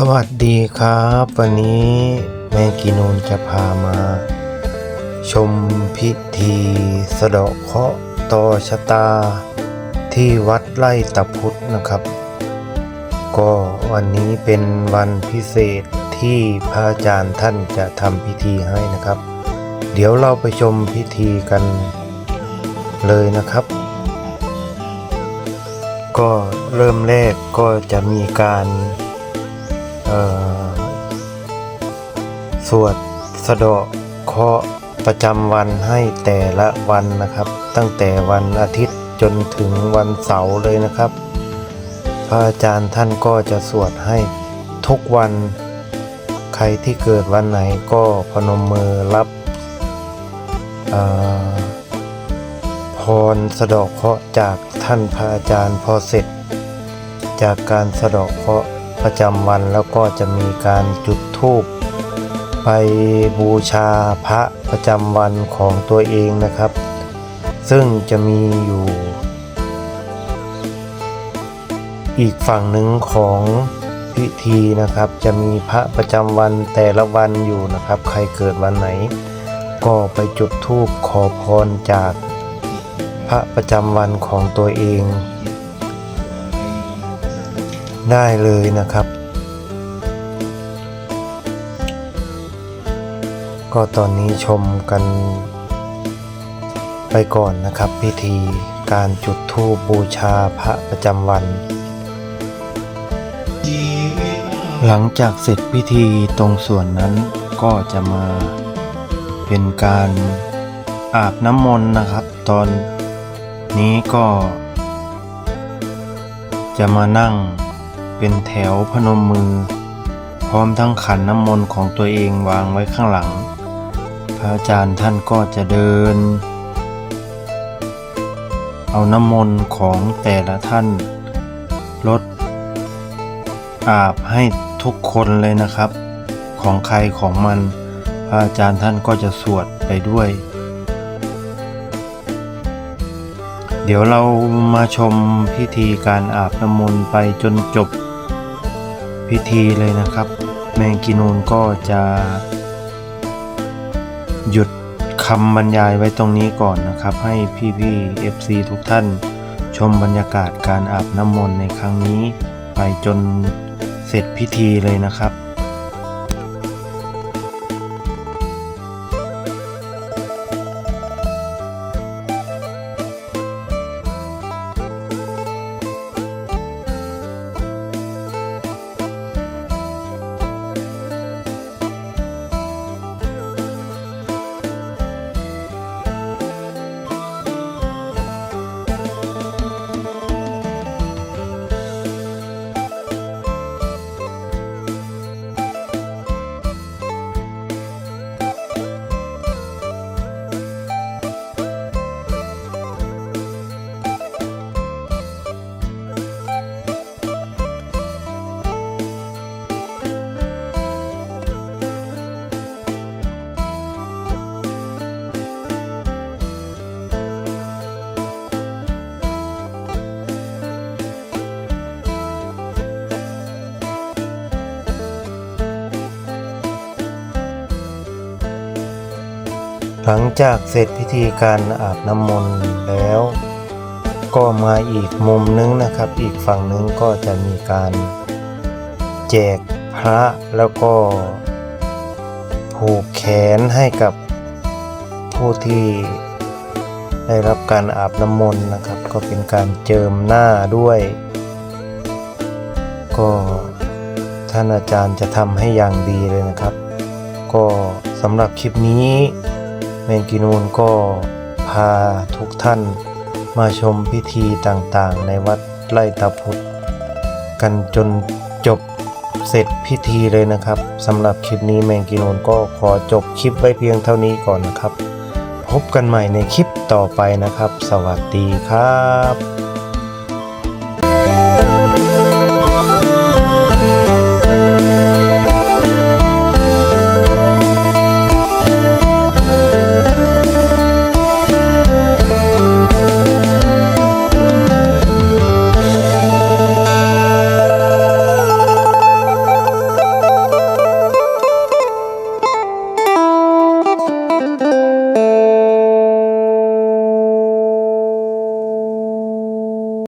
สวัสดีครับ วันนี้แมงกีนูนจะพามา ชมพิธีสะเดาะเคราะห์ต่อชะตา ที่วัดไร่ตะพุทธนะครับ ก็วันนี้เป็นวันพิเศษที่พระอาจารย์ท่านจะทำพิธีให้นะครับ เดี๋ยวเราไปชมพิธีกันเลยนะครับ ก็เริ่มแรกก็จะมีการ สวดสะเดาะเคราะห์ประจำวันให้แต่ละวันนะครับ ตั้งแต่วันอาทิตย์จนถึงวันเสาร์เลยนะครับ พระอาจารย์ท่านก็จะสวดให้ทุกวัน ใครที่เกิดวันไหนก็พนมมือรับพรสะเดาะเคราะห์จากท่านพระอาจารย์พอเสร็จ จากการสะเดาะเคราะห์ ประจำวันแล้วก็จะมีการจุดธูปไปบูชาพระประจำวันของตัวเองนะครับ ซึ่งจะมีอยู่ อีกฝั่งหนึ่งของพิธีนะครับ จะมีพระประจำวันแต่ละวันอยู่นะครับ ใครเกิดวันไหน ก็ไปจุดธูปขอพรจากพระประจำวันของตัวเอง ได้เลยนะครับ ก็ตอนนี้ชมกัน ไปก่อนนะครับ พิธีการจุดธูปบูชาพระประจำวัน หลังจากเสร็จพิธีตรงส่วนนั้นก็จะมาเป็นการอาบน้ำมนต์นะครับ ตอนนี้ก็จะมานั่ง เป็นแถวพนมมือ พร้อมทั้งขันน้ำมนต์ของตัวเองวางไว้ข้างหลัง พระอาจารย์ท่านก็จะเดิน เอาน้ำมนต์ของแต่ละท่านลดอาบให้ทุกคนเลยนะครับ ของใครของมัน พระอาจารย์ท่านก็จะสวดไปด้วย เดี๋ยวเรามาชมพิธีการอาบน้ำมนต์ไปจนจบ พิธีเลยนะครับ แมงกินูนก็จะหยุดคำบรรยายไว้ตรงนี้ก่อนนะครับ ให้พี่ๆ FC ทุกท่านชมบรรยากาศการอาบน้ำมนต์ในครั้งนี้ ไปจนเสร็จพิธีเลยนะครับ หลังจากเสร็จพิธีการอาบน้ำมนต์แล้ว ก็มาอีกมุมนึงนะครับ อีกฝั่งนึงก็จะมีการแจกพระแล้วก็ผูกแขนให้กับผู้ที่ได้รับการอาบน้ำมนต์นะครับ ก็เป็นการเจิมหน้าด้วย ก็ท่านอาจารย์จะทำให้อย่างดีเลยนะครับ ก็สำหรับคลิปนี้ แมงกินูนก็พาทุกท่านมาชมพิธีต่างๆ ในวัดไร่ตาพุธกันจนจบเสร็จพิธีเลยนะครับสำหรับคลิปนี้แมงกินูนก็ขอจบคลิปไว้เพียงเท่านี้ก่อนนะครับ พบกันใหม่ในคลิปต่อไปนะครับ สวัสดีครับ